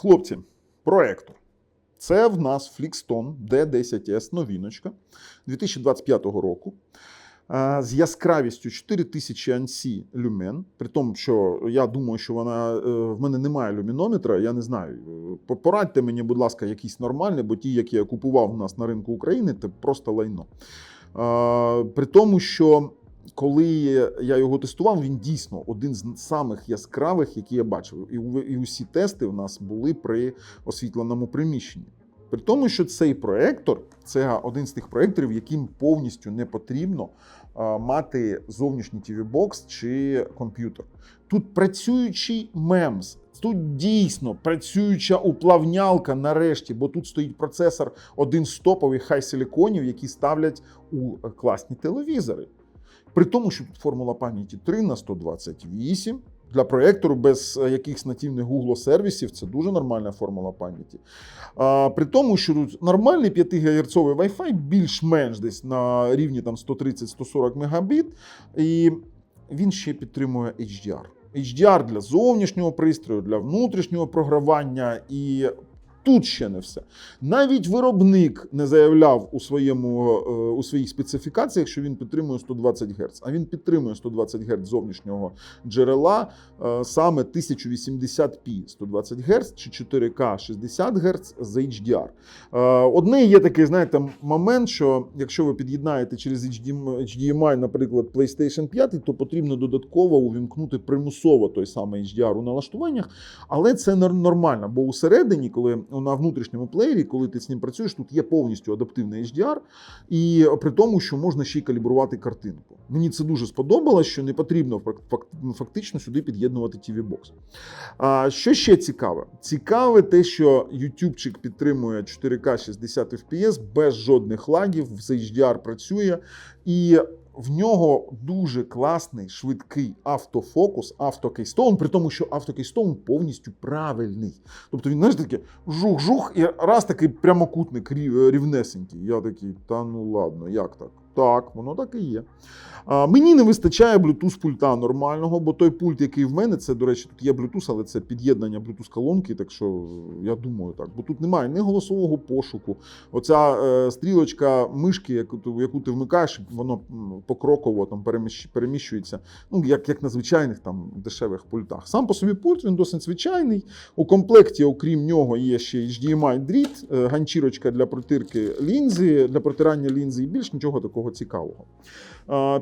Хлопці, проектор. Це в нас Flixton D10S новіночка 2025 року. е, З яскравістю 4000 ANSI люмен. При тому, що я думаю, що вона е, в мене немає люмінометра. Я не знаю. Е, Порадьте мені, будь ласка, якийсь нормальний, бо ті, які я купував у нас на ринку України, це просто лайно. При тому, що коли я його тестував, він дійсно один з самих яскравих, які я бачив. І, усі тести у нас були при освітленому приміщенні. При тому, що цей проектор це один з тих проекторів, яким повністю не потрібно мати зовнішній TV-бокс чи комп'ютер. Тут працюючий мемс. Тут дійсно працююча уплавнялка нарешті, бо тут стоїть процесор один з топових хай силіконів, які ставлять у класні телевізори. При тому, що формула пам'яті 3 на 128. Для проектору без е, якихось нативних Google сервісів це дуже нормальна формула пам'яті. А, при тому, що нормальний 5 ГГц Wi-Fi більш-менш десь на рівні там 130-140 Мбіт, і він ще підтримує HDR. HDR для зовнішнього пристрою, для внутрішнього програвання і. Тут ще не все. Навіть виробник не заявляв у, своєму, е, у своїх специфікаціях, що він підтримує 120 Гц. А він підтримує 120 Гц зовнішнього джерела е, саме 1080p 120 Гц чи 4К 60 Гц з HDR. Е, Одне є такий, знаєте, момент, що якщо ви під'єднаєте через HDMI, наприклад, PlayStation 5, то потрібно додатково увімкнути примусово той самий HDR у налаштуваннях, але це нор- нормально, бо усередині, коли на внутрішньому плеєрі, коли ти з ним працюєш, тут є повністю адаптивний HDR, і при тому, що можна ще й калібрувати картинку. Мені це дуже сподобалось, що не потрібно ну, фактично сюди під'єднувати TV-бокс. А, що ще цікаве? Цікаве те, що YouTubeчик підтримує 4К 60 FPS без жодних лагів, з HDR працює, і в нього дуже класний швидкий автофокус, автокейстоун, при тому, що автокейстоун повністю правильний. Тобто він, знаєш, таке жух-жух, і раз такий прямокутник рівнесенький. Я такий, та ну ладно, як так? Так, воно так і є. А, мені не вистачає Bluetooth пульта нормального, бо той пульт, який в мене, це, до речі, тут є Bluetooth, але це під'єднання Bluetooth колонки, так що я думаю так. Бо тут немає ні голосового пошуку. Оця е, стрілочка мишки, яку, яку ти вмикаєш, воно покроково там переміщ- переміщується, ну, як, як на звичайних там дешевих пультах. Сам по собі пульт він досить звичайний. У комплекті, окрім нього, є ще HDMI дріт, е, ганчірочка для протирки лінзи, для протирання лінзи і більш нічого такого цікавого.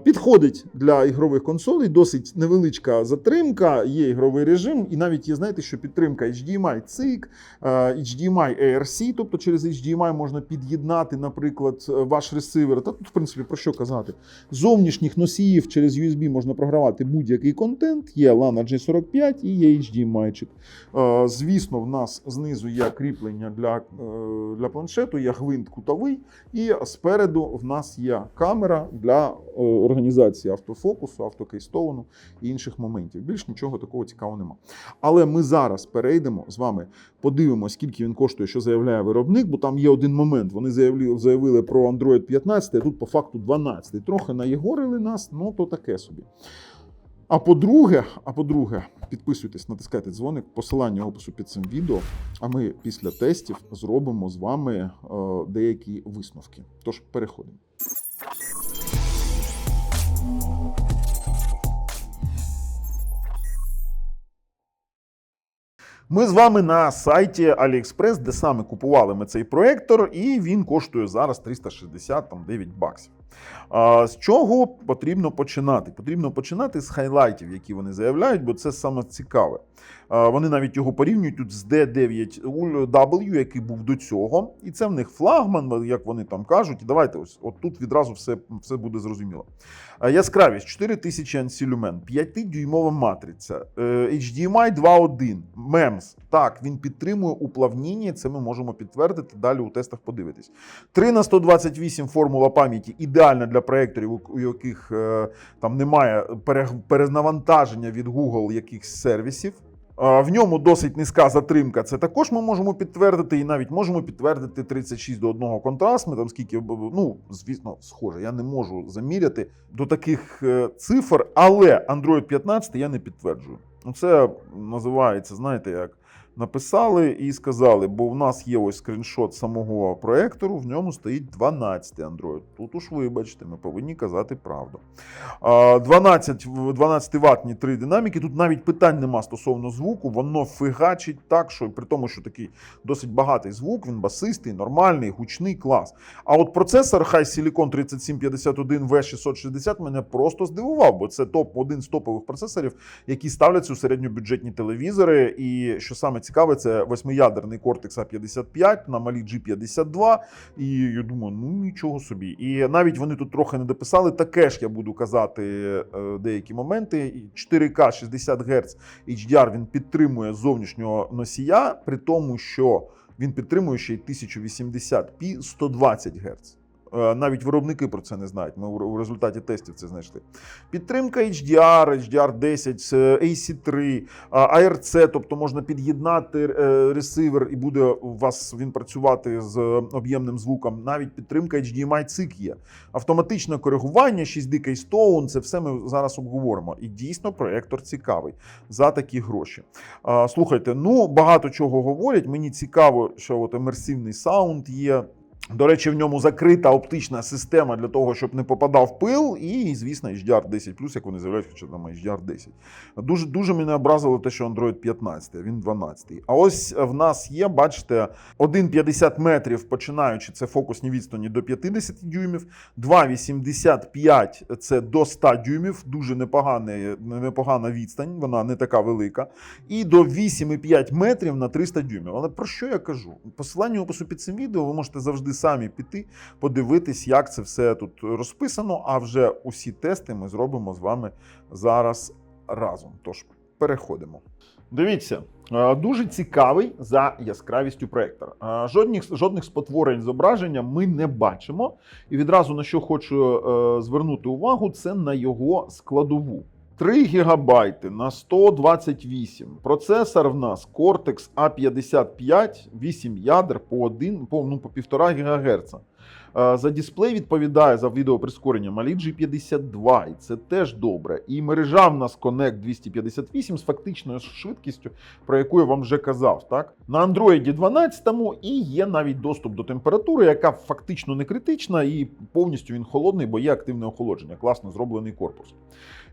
Підходить для ігрових консолей, досить невеличка затримка, є ігровий режим, і навіть є, знаєте, що підтримка HDMI CIG, е, HDMI ARC, тобто через HDMI можна під'єднати, наприклад, е, ваш ресивер. Та тут, в принципі, про що казати? Зовнішніх носіїв через USB можна програвати будь-який контент. Є LAN G45 і є HDMI. Звісно, в нас знизу є кріплення для, е, для планшету, є гвинт кутовий, і спереду в нас є камера для організації автофокусу, автокейстоуну і інших моментів. Більш нічого такого цікавого нема. Але ми зараз перейдемо з вами, подивимося, скільки він коштує, що заявляє виробник, бо там є один момент. Вони заявили, заявили про Android 15, а тут по факту 12. Трохи наєгорили нас, ну то таке собі. А по-друге, а по-друге, підписуйтесь, натискайте дзвоник, посилання опису під цим відео. А ми після тестів зробимо з вами е, деякі висновки. Тож переходимо. Ми з вами на сайті AliExpress, де саме купували ми цей проектор, і він коштує зараз 369 баксів. З чого потрібно починати? Потрібно починати з хайлайтів, які вони заявляють, бо це саме цікаве. Вони навіть його порівнюють тут з D9W, який був до цього. І це в них флагман, як вони там кажуть. І давайте ось от тут відразу все, все буде зрозуміло. Яскравість 4000 ANSI люмен, 5-дюймова матриця, HDMI 2.1, MEMS. Так, він підтримує уплавніння, це ми можемо підтвердити, далі у тестах подивитись. 3 на 128 формула пам'яті ідеальна для проєкторів, у- яких е, там немає пере- перенавантаження від Google якихось сервісів. В ньому досить низька затримка. Це також ми можемо підтвердити, і навіть можемо підтвердити 36 до 1 контраст. Ми там скільки ну звісно, схоже. Я не можу заміряти до таких е, цифр, але Android 15 я не підтверджую. Ну, Це називається, знаєте, як написали і сказали, бо в нас є ось скріншот самого проектору, в ньому стоїть 12 Android. Тут уж вибачте, ми повинні казати правду. 12, в- 12 ватні три динаміки. Тут навіть питань нема стосовно звуку, воно фигачить так, що при тому, що такий досить багатий звук, він басистий, нормальний, гучний клас. А от процесор High Silicon 3751 V660 мене просто здивував, бо це топ один з топових процесорів, які ставляться у середньобюджетні телевізори. І що саме цікаве, це восьмиядерний Cortex A55 на малі G52. І я думаю, ну нічого собі. І навіть вони тут трохи не дописали. Таке ж я буду казати е, деякі моменти. 4К 60 Гц HDR він підтримує зовнішнього носія, при тому, що він підтримує ще й 1080p 120 Гц. Е, Навіть виробники про це не знають. Ми у результаті тестів це знайшли. Підтримка HDR, HDR10, е, AC3, а, ARC, тобто можна під'єднати е, ресивер і буде у вас він працювати з об'ємним звуком. Навіть підтримка HDMI цик є. Автоматичне коригування, 6D Keystone, це все ми зараз обговоримо. І дійсно проєктор цікавий за такі гроші. Слухайте, ну багато чого говорять. Мені цікаво, що от емерсивний саунд є. До речі, в ньому закрита оптична система для того, щоб не попадав пил, і, звісно, HDR 10 як вони заявляють, хоча там HDR 10. Дуже дуже мене образило те, що Android 15, а він 12. А ось в нас є, бачите, 1,50 метрів, починаючи це фокусні відстані до 50 дюймів, 2,85 це до 100 дюймів, дуже непогана, непогана відстань, вона не така велика. І до 8,5 метрів на 300 дюймів. Але про що я кажу? Посилання опису під цим відео ви можете завжди самі піти, подивитись, як це все тут розписано. А вже усі тести ми зробимо з вами зараз разом. Тож переходимо. Дивіться, е, дуже цікавий за яскравістю проектор. Е, Жодних, жодних спотворень зображення ми не бачимо. І відразу на що хочу е, звернути увагу, це на його складову. 3 ГБ на 128. Процесор в нас Cortex A55, 8 ядер по 1, по, ну, по 1,5 ГГц. Е, За дисплей відповідає за відеоприскорення малі G52, і це теж добре. І мережа в нас Connect 258 з фактичною швидкістю, про яку я вам вже казав. Так? На Android 12 і є навіть доступ до температури, яка фактично не критична, і повністю він холодний, бо є активне охолодження. Класно зроблений корпус.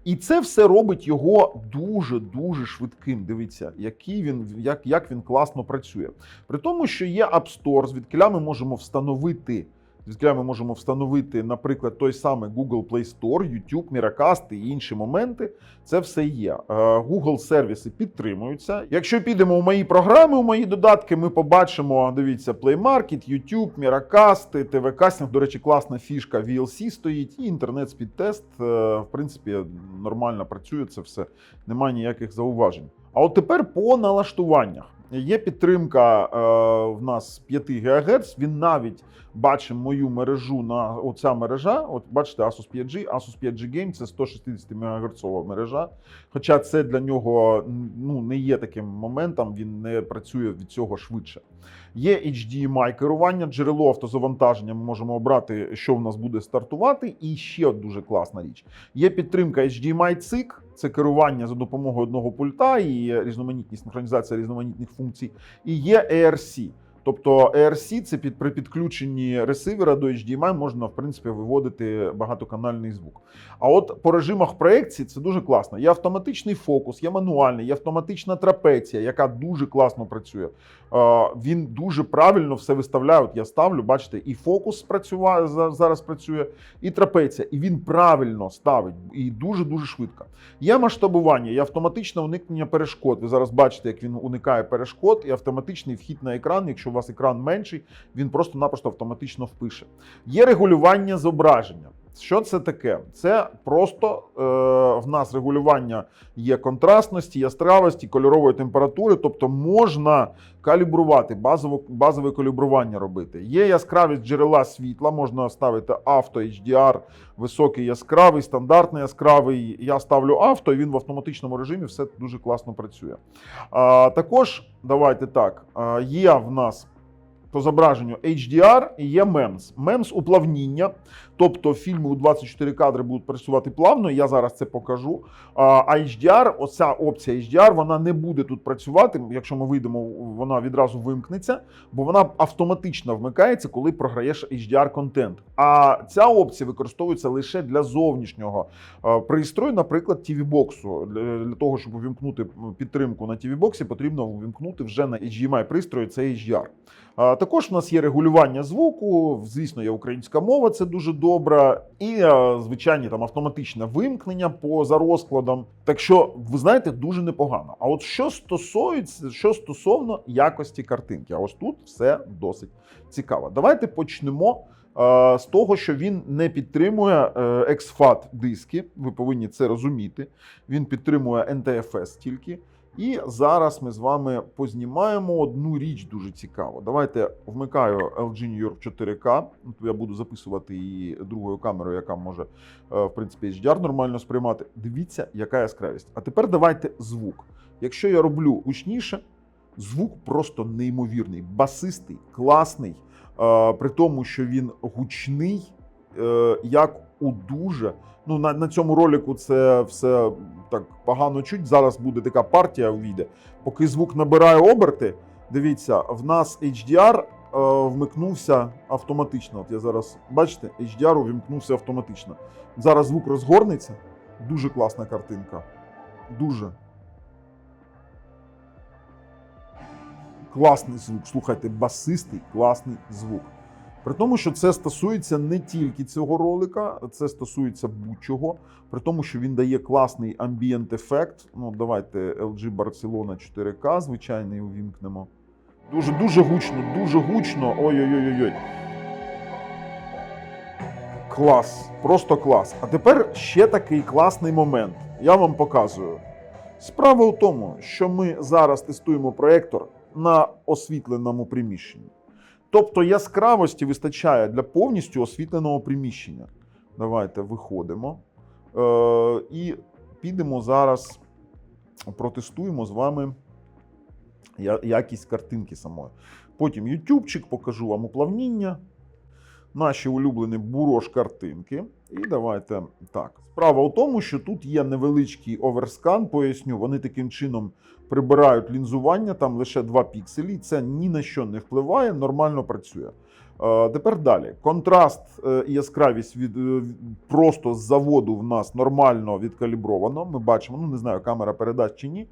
І це все робить його дуже дуже швидким. Дивіться, який він як, як він класно працює. При тому, що є App Store, звідкиля ми можемо встановити. Звідки ми можемо встановити, наприклад, той самий Google Play Store, YouTube, Miracast і інші моменти. Це все є. Е, Google сервіси підтримуються. Якщо підемо в мої програми, у мої додатки, ми побачимо, дивіться, Play Market, YouTube, Miracast, TV Casting. До речі, класна фішка VLC стоїть, і інтернет спідтест. Е, В принципі, нормально працює це все. Немає ніяких зауважень. А от тепер по налаштуваннях. Є підтримка е, в нас 5 ГГц. Він навіть бачимо мою мережу на оця мережа. От бачите, Asus 5G, Asus 5G Game це 160 МГц мережа. Хоча це для нього ну, не є таким моментом, він не працює від цього швидше. Є HDMI керування, джерело автозавантаження. Ми можемо обрати, що в нас буде стартувати. І ще дуже класна річ. Є підтримка HDMI цик. Це керування за допомогою одного пульта і різноманітність синхронізація різноманітних функцій. І є ERC. Тобто ERC це під при підключенні ресивера до HDMI можна в принципі виводити багатоканальний звук. А от по режимах проекції це дуже класно. Є автоматичний фокус, є мануальний, є автоматична трапеція, яка дуже класно працює. Він дуже правильно все виставляє. От я ставлю, бачите, і фокус працюває зараз працює, і трапеція. І він правильно ставить і дуже дуже швидко. Є масштабування, є автоматичне уникнення перешкод. Ви зараз бачите, як він уникає перешкод, і автоматичний вхід на екран. Якщо вас екран менший, він просто-напросто автоматично впише. Є регулювання зображення. Що це таке? Це просто е, в нас регулювання є контрастності, яскравості, кольорової температури, тобто можна калібрувати, базово, базове калібрування робити. Є яскравість джерела світла, можна ставити авто, HDR, високий яскравий, стандартний яскравий. Я ставлю авто, і він в автоматичному режимі все дуже класно працює. А, також давайте так, є в нас по зображенню HDR і є MEMS. MEMS уплавніння, тобто фільми у 24 кадри будуть працювати плавно. Я зараз це покажу. А HDR, оця опція HDR, вона не буде тут працювати. Якщо ми вийдемо, вона відразу вимкнеться, бо вона автоматично вмикається, коли програєш HDR контент. А ця опція використовується лише для зовнішнього пристрою, наприклад, TV-боксу. Для, для того, щоб увімкнути підтримку на TV-боксі, потрібно увімкнути вже на HDMI пристрої. Це HDR. Також в нас є регулювання звуку. Звісно, є українська мова, це дуже добре, і е, звичайні там автоматичне вимкнення поза розкладом. Так що, ви знаєте, дуже непогано. А от що стосується, що стосовно якості картинки, а ось тут все досить цікаво. Давайте почнемо. е, З того, що він не підтримує е, exFAT диски, ви повинні це розуміти. Він підтримує NTFS тільки. І зараз ми з вами познімаємо одну річ дуже цікаву. Давайте вмикаю LG New York 4K. Тут Я буду записувати її другою камерою, яка може, е, в принципі, HDR нормально сприймати. Дивіться, яка яскравість. А тепер давайте звук. Якщо я роблю гучніше, звук просто неймовірний, басистий, класний, е, при тому, що він гучний, е, як у дуже. Ну, на, на цьому ролику це все так погано чуть. Зараз буде така партія увійде. Поки звук набирає оберти, дивіться, в нас HDR е, вмикнувся автоматично. От я зараз, бачите, HDR увімкнувся автоматично. Зараз звук розгорнеться. Дуже класна картинка. Дуже. Класний звук. Слухайте, басистий, класний звук. При тому, що це стосується не тільки цього ролика, це стосується будь-чого. При тому, що він дає класний амбієнт ефект. Ну, давайте LG Barcelona 4K, звичайний увімкнемо. Дуже дуже гучно, дуже гучно. Ой-ой-ой-ой. Клас, просто клас. А тепер ще такий класний момент. Я вам показую. Справа у тому, що ми зараз тестуємо проєктор на освітленому приміщенні. Тобто яскравості вистачає для повністю освітленого приміщення. Давайте виходимо е, і підемо зараз, протестуємо з вами якість картинки самої. Потім ютубчик, покажу вам уплавніння, наші улюблені бурош картинки. І давайте так. Справа у тому, що тут є невеличкий оверскан, поясню, вони таким чином прибирають лінзування, там лише 2 пікселі. Це ні на що не впливає, нормально працює. Е, Тепер далі. Контраст е, і яскравість від, е, просто з заводу в нас нормально відкалібровано. Ми бачимо, ну не знаю, камера передасть чи ні.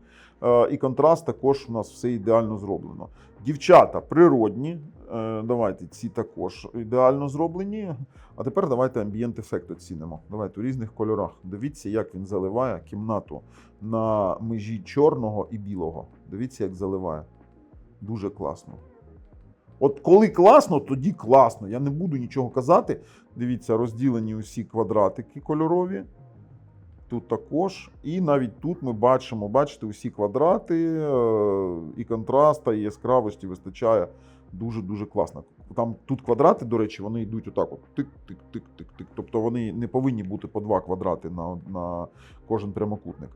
І контраст також у нас все ідеально зроблено. Дівчата природні. Е, Давайте ці також ідеально зроблені. А тепер давайте амбієнт ефект оцінимо. Давайте у різних кольорах. Дивіться, як він заливає кімнату на межі чорного і білого. Дивіться, як заливає. Дуже класно. От коли класно, тоді класно. Я не буду нічого казати. Дивіться, розділені усі квадратики кольорові. Тут також. І навіть тут ми бачимо, бачите, усі квадрати, е, і контраста, і яскравості вистачає дуже-дуже класно. Там тут квадрати, до речі, вони йдуть отак: от тик-тик-тик-тик-тик. Тобто вони не повинні бути по два квадрати на, на кожен прямокутник.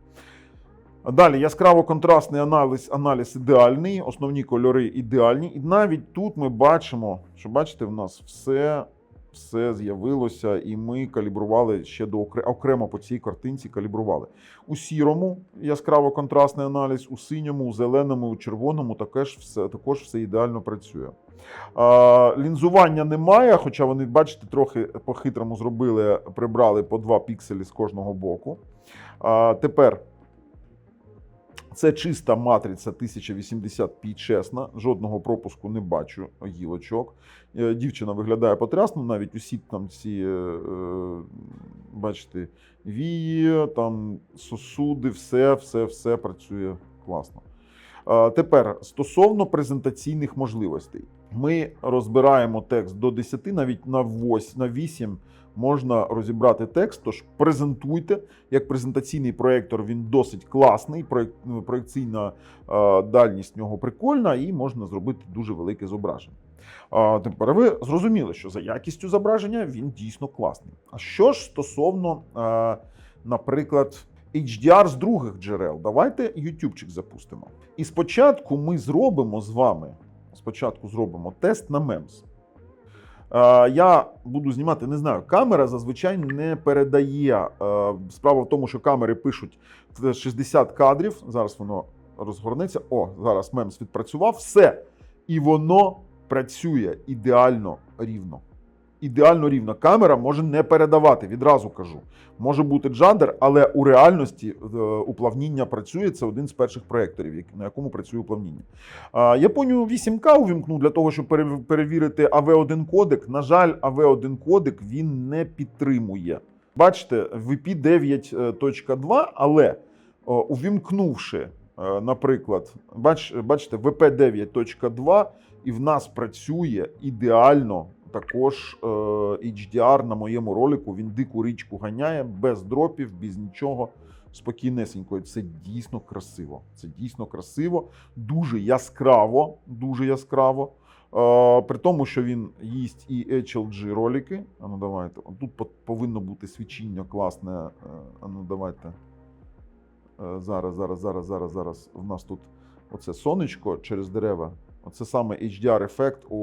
Далі яскраво контрастний аналіз, аналіз ідеальний, основні кольори ідеальні. І навіть тут ми бачимо, що бачите, в нас все, все з'явилося, і ми калібрували ще до окремо по цій картинці калібрували. У сірому яскраво контрастний аналіз, у синьому, у зеленому, у червоному також все, також все ідеально працює. Лінзування немає, хоча вони, бачите, трохи по-хитрому зробили, прибрали по 2 пікселі з кожного боку. Тепер це чиста матриця 1080p, чесна, жодного пропуску не бачу гілочок. Е, Дівчина виглядає потрясно, навіть усі там ці, е, е, бачите, вії, там сосуди, все, все, все працює класно. Тепер стосовно презентаційних можливостей. Ми розбираємо текст до 10, навіть на 8, на 8 можна розібрати текст. Тож презентуйте. Як презентаційний проєктор він досить класний. ну, Проєкційна е, дальність нього прикольна, і можна зробити дуже велике зображення. Тепер ви зрозуміли, що за якістю зображення він дійсно класний. А що ж стосовно, е, наприклад, HDR з других джерел, давайте ютубчик запустимо. І спочатку ми зробимо з вами спочатку зробимо тест на MEMS. Е, Я буду знімати, не знаю, камера зазвичай не передає. Е, Справа в тому, що камери пишуть 60 кадрів. Зараз воно розгорнеться. О, зараз мемс відпрацював. Все. І воно працює ідеально рівно. Ідеально рівно. Камера може не передавати, відразу кажу. Може бути джандер, але у реальності е, уплавніння працює. Це один з перших проєкторів, на якому працює уплавніння. Японію 8К увімкнув для того, щоб перевірити AV1 кодек. На жаль, AV1 кодек він не підтримує. Бачите, VP 9.2, але увімкнувши, е, наприклад, бач, бачите, VP 9.2, і в нас працює ідеально також е, HDR на моєму ролику. Він дику річку ганяє без дропів, без нічого. Спокійнесенько, це дійсно красиво. Це дійсно красиво, дуже яскраво, дуже яскраво. Е, при тому, що він їсть і HLG ролики. А ну давайте. Тут повинно бути свічіння класне. Е, А ну давайте. Зараз, зараз, зараз, зараз, зараз. У нас тут оце сонечко через дерева. Оце саме HDR-ефект. О,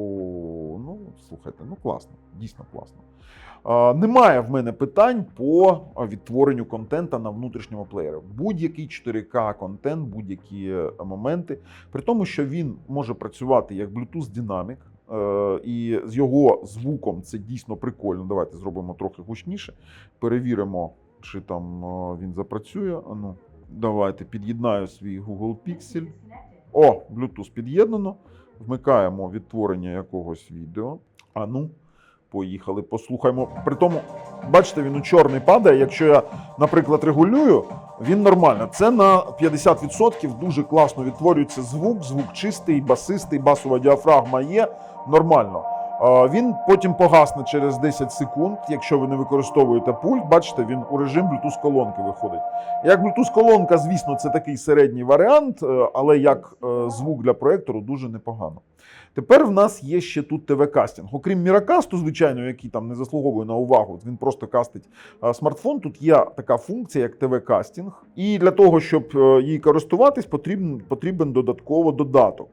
ну слухайте, ну класно, дійсно класно. Е, Немає в мене питань по відтворенню контента на внутрішньому плеєрі. Будь-який 4К контент, будь-які е, моменти. При тому, що він може працювати як Bluetooth динамік, е, і з його звуком це дійсно прикольно. Давайте зробимо трохи гучніше. Перевіримо, чи там е, він запрацює. Ну, давайте під'єднаю свій Google Pixel. О, Bluetooth під'єднано. Вмикаємо відтворення якогось відео. А ну, поїхали, послухаємо. При тому, бачите, він у чорний падає. Якщо я, наприклад, регулюю, він нормально. Це на 50% дуже класно відтворюється звук, звук чистий, басистий, басова діафрагма є нормально. Він потім погасне через 10 секунд, якщо ви не використовуєте пульт. Бачите, він у режим Bluetooth колонки виходить. Як Bluetooth колонка, звісно, це такий середній варіант, е, але як е, звук для проектору дуже непогано. Тепер в нас є ще тут ТВ-кастинг. Окрім Міракасту, звичайно, який там не заслуговує на увагу, він просто кастить е, смартфон. Тут є така функція, як ТВ-кастинг. І для того, щоб їй користуватись, потрібен, потрібен додатково додаток.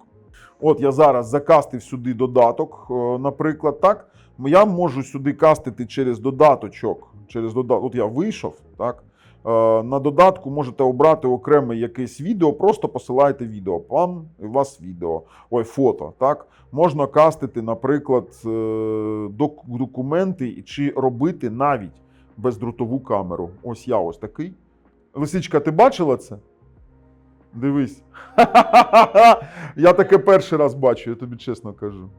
От я зараз закастив сюди додаток, е, наприклад, так. Я можу сюди кастити через додаточок. Через додаток. От я вийшов, так. Е, На додатку можете обрати окреме якесь відео, просто посилаєте відео. Пам, у вас відео, ой, фото. Так? Можна кастити, наприклад, е, документи чи робити навіть бездротову камеру. Ось я ось такий. Лисичка, ти бачила це? Дивись. Я таке перший раз бачу, я тобі чесно кажу.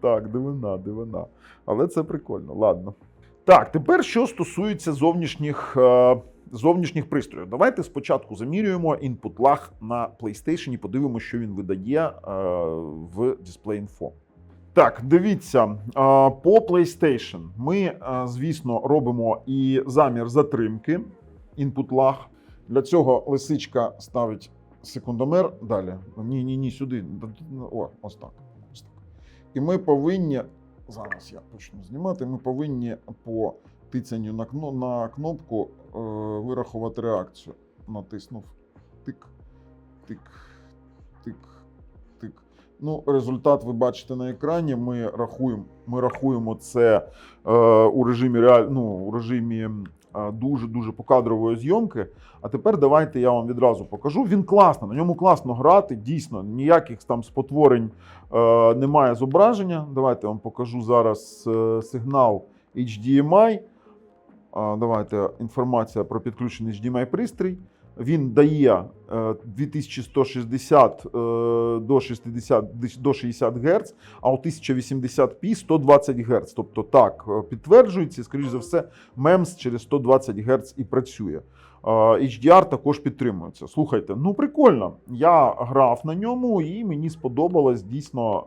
Так, дивина, дивина. Але це прикольно, ладно. Так, тепер що стосується зовнішніх, е, зовнішніх пристроїв. Давайте спочатку замірюємо input lag на PlayStation і подивимося, що він видає е, в Display Info. Так, дивіться, е, по PlayStation ми, звісно, робимо і замір затримки input lag. Для цього лисичка ставить секундомер далі. Ні, ні, ні, сюди. О, ось так. Ось так. І ми повинні зараз я почну знімати. Ми повинні по тицянню на, кно, на кнопку е, вирахувати реакцію. Натиснув тик, тик, тик, тик. Ну, результат ви бачите на екрані. Ми рахуємо, ми рахуємо це е, у режимі реаль, ну, у режимі дуже дуже покадрової зйомки. А тепер давайте я вам відразу покажу. Він класно, на ньому класно грати. Дійсно, ніяких там спотворень е, немає зображення. Давайте я вам покажу зараз е, сигнал HDMI. Давайте інформація про підключений HDMI пристрій. Він дає е, 2160 е, до 60 до 60 Гц, а у 1080p 120 Гц. Тобто так е, підтверджується, скоріш за все, MEMS через 120 Гц і працює. Е, HDR також підтримується. Слухайте, ну прикольно. Я грав на ньому, і мені сподобалось дійсно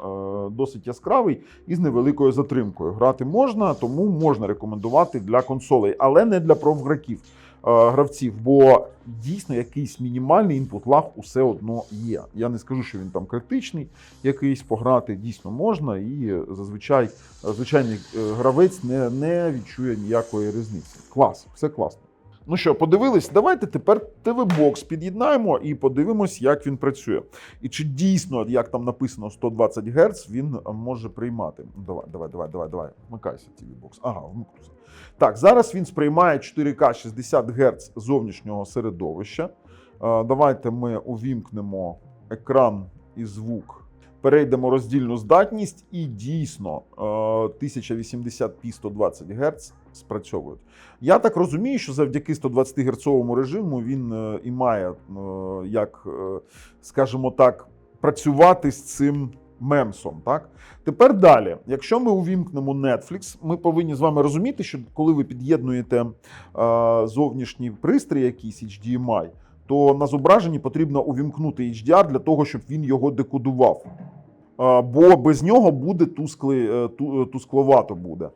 е, досить яскравий і з невеликою затримкою. Грати можна, тому можна рекомендувати для консолей, але не для профграків. Е, Гравців, бо дійсно якийсь мінімальний інпут лаг усе одно є. Я не скажу, що він там критичний, якийсь пограти дійсно можна, і зазвичай е, звичайний е, гравець не, не відчує ніякої різниці. Клас, все класно. Ну що, подивились? Давайте тепер ТВ-бокс під'єднаємо і подивимось, як він працює. І чи дійсно, як там написано, 120 Гц він може приймати. Ну, Давай, давай, давай, давай, давай. Вмикайся, TV-бокс. Ага, вмикнувся. Так, зараз він сприймає 4К 60 Гц зовнішнього середовища. Е, Давайте ми увімкнемо екран і звук. Перейдемо роздільну здатність, і дійсно е, 1080p 120 Гц спрацьовують. Я так розумію, що завдяки 120 герцовому режиму він е, і має, е, як, е, скажімо так, працювати з цим мемсом. Так? Тепер далі, якщо ми увімкнемо Netflix, ми повинні з вами розуміти, що коли ви під'єднуєте зовнішній пристрій, якийсь HDMI, то на зображенні потрібно увімкнути HDR для того, щоб він його декодував. Бо без нього буде тусклий, е, е, тускловато буде.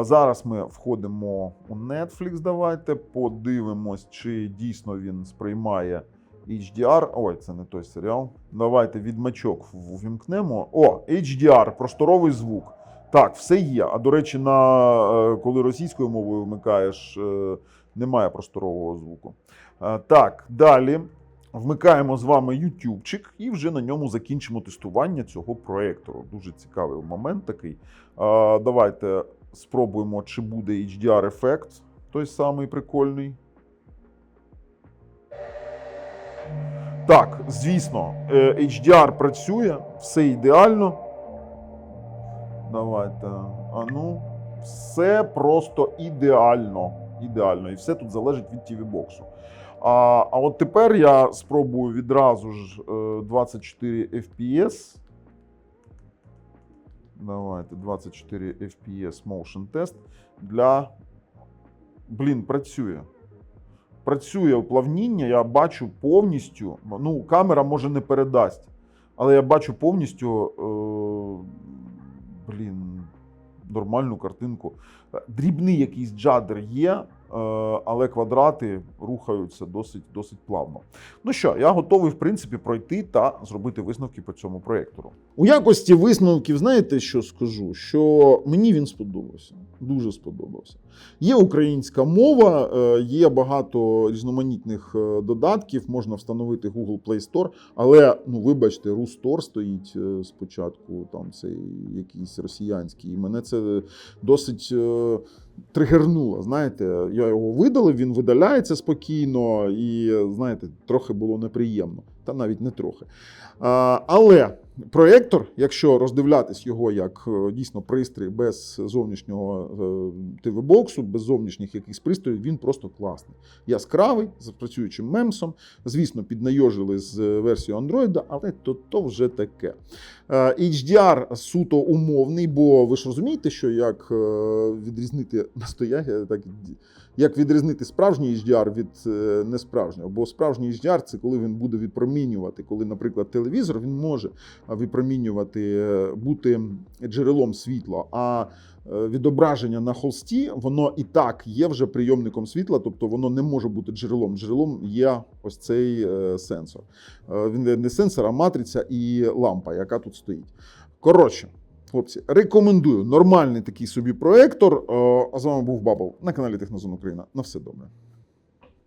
Зараз ми входимо у Netflix. Давайте подивимось, чи дійсно він сприймає HDR. Ой, це не той серіал. Давайте відмачок в- увімкнемо. О, HDR, просторовий звук. Так, все є. А до речі, на е, коли російською мовою вмикаєш, немає просторового звуку. Так, далі. Вмикаємо з вами ютубчик і вже на ньому закінчимо тестування цього проєктору. Дуже цікавий момент такий. Е, Давайте спробуємо, чи буде HDR-ефект, той самий прикольний. Так, звісно, е, HDR працює, все ідеально. Давайте. А ну, все просто ідеально. Ідеально. І все тут залежить від TV боксу. А, а от тепер я спробую відразу ж е, 24 FPS. Давайте 24 FPS Motion Test для. Блін, працює. Працює уплавніння, я бачу повністю. Ну, камера може не передасть, але я бачу повністю. Е, блін, нормальну картинку. Е, Дрібний якийсь джадер є, е, але квадрати рухаються досить, досить плавно. Ну що, я готовий, в принципі, пройти та зробити висновки по цьому проєктору. У якості висновків, знаєте, що скажу? Що мені він сподобався. Дуже сподобався. Є українська мова, е, є багато різноманітних е, додатків, можна встановити Google Play Store, але ну вибачте, Рустор стоїть е, спочатку, там цей якийсь росіянський. І мене це досить е, тригернуло. Знаєте, я його видалив, він видаляється спокійно, і знаєте, трохи було неприємно. Та навіть не трохи. А, але проєктор, якщо роздивлятись його як е, дійсно пристрій без зовнішнього е, ТВ-боксу, без зовнішніх якихось пристроїв, він просто класний. Яскравий, з працюючим мемсом. Звісно, піднайожили з е, версією Android, але то, то вже таке. HDR суто умовний, бо ви ж розумієте, що як відрізнити настояще, так як відрізнити справжній HDR від несправжнього. Бо справжній HDR це коли він буде відпромінювати, коли, наприклад, телевізор він може випромінювати, е, бути джерелом світла. А е, відображення на холсті, воно і так є вже прийомником світла, тобто воно не може бути джерелом. Джерелом є ось цей е, сенсор. Він не сенсор, а матриця і лампа, яка тут стоїть. Коротше. Хлопці, рекомендую нормальний такий собі проектор. А з вами був Бабл на каналі Технозон Україна. На все добре.